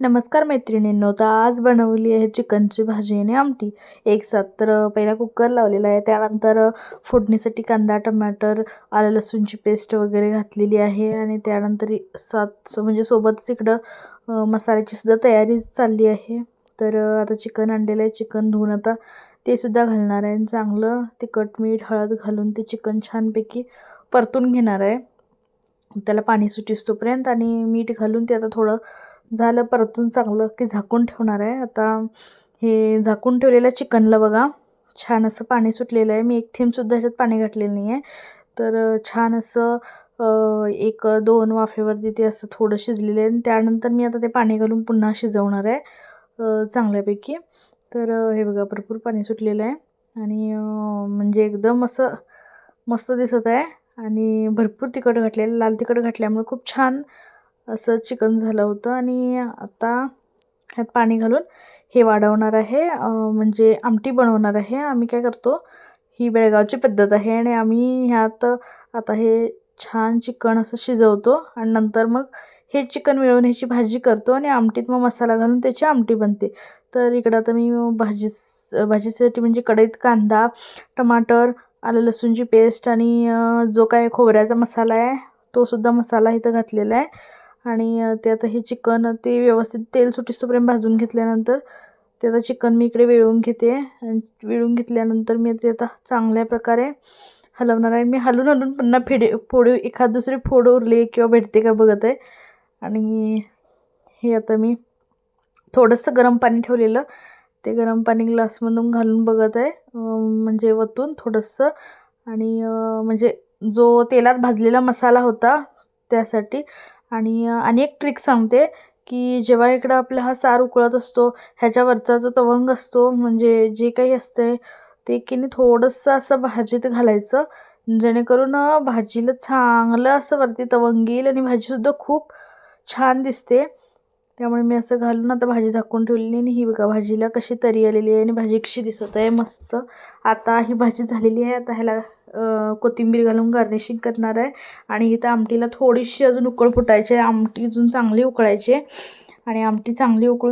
नमस्कार मैत्रिणींनो तर आज बनवली आहे चिकनची भाजी आणि आमटी. एक साथ तर पहिला कुकर लावलेला आहे. त्यानंतर फोडणीसाठी कांदा टमाटर आलं लसूणची पेस्ट वगैरे घातलेली आहे. आणि त्यानंतर सात म्हणजे सोबतच इकडं मसाल्याची सुद्धा तयारी चालली आहे. तर आता चिकन आणलेलं आहे. चिकन धुवून आता ते सुद्धा घालणार आहे. चांगलं तिखट मीठ हळद घालून ते चिकन छानपैकी परतून घेणार आहे. त्याला पाणी सुटीस्तोपर्यंत आणि मीठ घालून ते आता थोडं झालं परतून चांगलं की झाकून ठेवणार आहे. आता हे झाकून ठेवलेल्या चिकनला बघा. छान असं पाणी सुटलेलं आहे. मी एक थीमसुद्धा ह्याच्यात पाणी घातलेलं नाही आहे तर छान असं एक दोन वाफेवरती ते असं थोडं शिजलेलं आहे. आणि त्यानंतर मी आता ते पाणी घालून पुन्हा शिजवणार आहे चांगल्यापैकी. तर हे बघा भरपूर पाणी सुटलेलं आहे. आणि म्हणजे एकदम असं मस्त दिसत आहे. आणि भरपूर तिखट घातलेलं लाल तिखट घातल्यामुळे खूप छान असं चिकन झालं होतं आणि आता ह्यात पाणी घालून हे वाढवणार आहे. म्हणजे आमटी बनवणार आहे. आम्ही काय करतो ही बेळगावची पद्धत आहे आणि आम्ही ह्यात आता हे छान चिकन असं शिजवतो आणि नंतर मग हे चिकन मिळवून ह्याची भाजी करतो आणि आमटीत मग मसाला घालून त्याची आमटी बनते. तर इकडं आता मी भाजी भाजीसाठी म्हणजे कढईत कांदा टमाटर आलं लसूणची पेस्ट आणि जो काय खोबऱ्याचा मसाला आहे तो सुद्धा मसाला इथं घातलेला आहे. आणि ते आता हे चिकन ते व्यवस्थित तेल सुटीस्तोपर्यंत भाजून घेतल्यानंतर ते आता चिकन मी इकडे वेळून घेते. आणि वेळून घेतल्यानंतर मी ते आता चांगल्या प्रकारे हलवणार आहे. मी हलून हलून पुन्हा फेडे फोडू एखाद दुसरी फोड उरली किंवा भेटते का बघत आहे. आणि हे आता मी थोडंसं गरम पाणी ठेवलेलं. ते गरम पाणी ग्लासमधून घालून बघत आहे. म्हणजे वतून थोडंसं. आणि म्हणजे जो तेलात भाजलेला मसाला होता त्यासाठी आणि अनेक आणि एक ट्रिक सांगते की जेव्हा इकडं आपला हा सार उकळत असतो ह्याच्यावरचा जो तवंग असतो म्हणजे जे काही असते ते की नाही थोडंसं असं भाजीत घालायचं जेणेकरून भाजीला चांगलं असं वरती तवंग येईल आणि भाजीसुद्धा खूप छान दिसते. त्यामुळे मी असं घालून आता भाजी झाकून ठेवलेली आणि ही बघा भाजीला कशी तरी आलेली आहे आणि भाजी कशी दिसत आहे मस्त. आता ही भाजी झालेली आहे. आता ह्याला कोथिंबीर घालून गार्निशिंग करणार आहे. आणि इथं आमटीला थोडीशी अजून उकळ फुटायची आहे. आमटी अजून चांगली उकळायची आहे. आणि आमटी चांगली उकळून